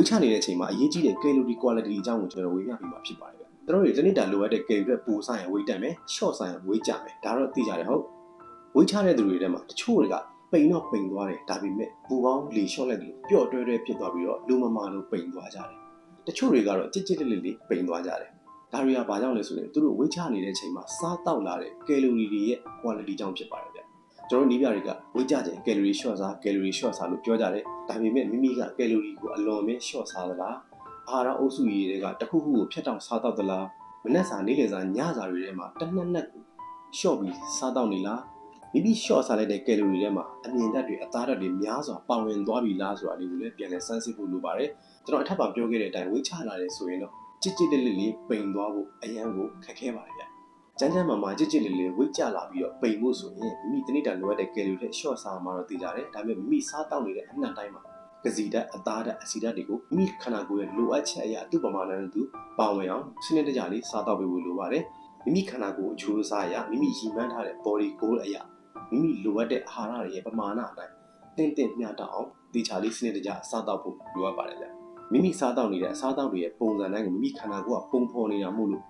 ဝေးချနေတဲ့အချိန်မှာအရေးကြီးတဲ့ calorie quality အကြောင်းကိုကျွန်တော်ဝေမျှပေးမှာဖြစ်ပါတယ်ဗျ။ကျွန်တော်တို့ဒီနေ့တာလိုအပ်တဲ့ calorie တွေပိုဆိုင်ရင်ဝေးတက်မယ်။ short ဆိုင်ရင်ဝေးကြမယ်။ဒါတော့သိကြတယ်ဟုတ်။ဝေးချတဲ့သူတွေထဲမှာတချို့တွေကပိန်တော့ပိန်သွားတယ်ဒါပေမဲ့ပူပေါင်းလေလျှော့လိုက်တယ်ပျော့တွဲတွဲဖြစ်သွားပြီးတော့လူမမာလို့ပိန်သွားကြတယ်။တချို့တွေကတော့ကြစ်ကြစ်လေးလေးပိန်သွားကြတယ်။ဒါတွေကဘာကြောင့်လဲဆိုရင်သူတို့ဝေးချနေတဲ့အချိန်မှာစားတောက်လာတဲ့ calorie တွေရဲ့ quality ကြောင့်ဖြစ်ပါတယ်ဗျ။ ကျွန်တော်တို့နီးပြတွေကဝေးကြခြင်း calorie short စား calorie short စားလို့ပြောကြတယ်ဒါပေမဲ့မိမိက calorie ကိုအလွန်ပဲ short စားသလားအာဟာရအုပ်စုကြီးတွေကတစ်ခုခုကိုဖျက်တောက်စားတော့သလားမနက်စာနေ့လယ်စာညစာတွေထဲမှာတနက်နက်ကို short ပြီးစားတော့နေလားမိမိ short စားလိုက်တဲ့ calorie တွေမှာအမြင်ဓာတ်တွေအသားဓာတ်တွေများစွာပါဝင်သွားပြီလားဆိုတာလေးကိုလည်းပြန်လည်စမ်းစစ်ဖို့လိုပါတယ်ကျွန်တော်အထက်ပါပြောခဲ့တဲ့အတိုင်းဝေးချလာတယ်ဆိုရင်တော့ကြစ်ကြစ်လေးလေးလေးပိန်သွားဖို့အရန်ကိုခက်ခဲပါတယ်ဗျ ကျန်းကျန်းမာမာကြစ်ကြစ်လေးလေးဝိတ်ကြလာပြီးတော့ပိန်ဖို့ဆိုရင်မိမိတနေ့တာလိုအပ်တဲ့ calorie တွေ short စားမှာတော့သိကြတယ်ဒါပေမဲ့မိမိစားတောက်နေတဲ့အနှံ့တိုင်းမှာကစီဓာတ်အသားဓာတ်အဆီဓာတ်တွေကိုမိမိခန္ဓာကိုယ်ရဲ့လိုအပ်ချက်အရာသူ့ပမာဏနဲ့သူပါဝင်အောင်စနစ်တကျလေးစားတောက်ပေးဖို့လိုပါတယ်မိမိခန္ဓာကိုယ်အချိုးအစားအရာမိမိရည်မှန်းထားတဲ့ body goal အရာမိမိလိုအပ်တဲ့အာဟာရတွေရဲ့ပမာဏအတိုင်းတင့်တင့်မျှတအောင်ဒီချာလေးစနစ်တကျစားတောက်ဖို့လိုအပ်ပါတယ်ဗျမိမိစားတောက်နေတဲ့အစားတောက်တွေရဲ့ပုံစံတိုင်းကိုမိမိခန္ဓာကိုယ်ကပုံဖော်နေတာမို့လို့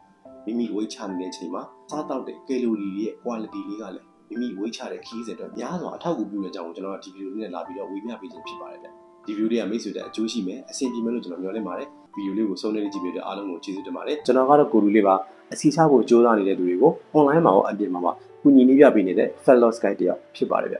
မိမိဝေးချနေတဲ့အချိန်မှာစားတောက်တဲ့ calorie တွေရဲ့ quality လေးကလည်းမိမိဝေးချတဲ့ခီးစဉ်အတွက်များစွာအထောက်အကူပြုတဲ့အကြောင်းကိုကျွန်တော်တို့ဒီဗီဒီယိုလေးနဲ့လာပြီးတော့ဝေမျှပေးခြင်းဖြစ်ပါတယ်ဗျဒီဗီဒီယိုလေးကမိတ်ဆွေတဲ့အကျိုးရှိမယ်အဆင်ပြေမယ်လို့ကျွန်တော်မျှော်လင့်ပါတယ်ဗီဒီယိုလေးကိုဆုံးနေကြည့်ပြီးတော့အားလုံးကိုကျေးဇူးတင်ပါတယ်ကျွန်တော်ကတော့ကိုလူလေးပါအစီချဖို့ကြိုးစားနေတဲ့သူတွေကို online မှာရောအပြင်မှာပါကူညီနေပြပေးနေတဲ့ fellow sky တယောက်ဖြစ်ပါတယ်ဗျ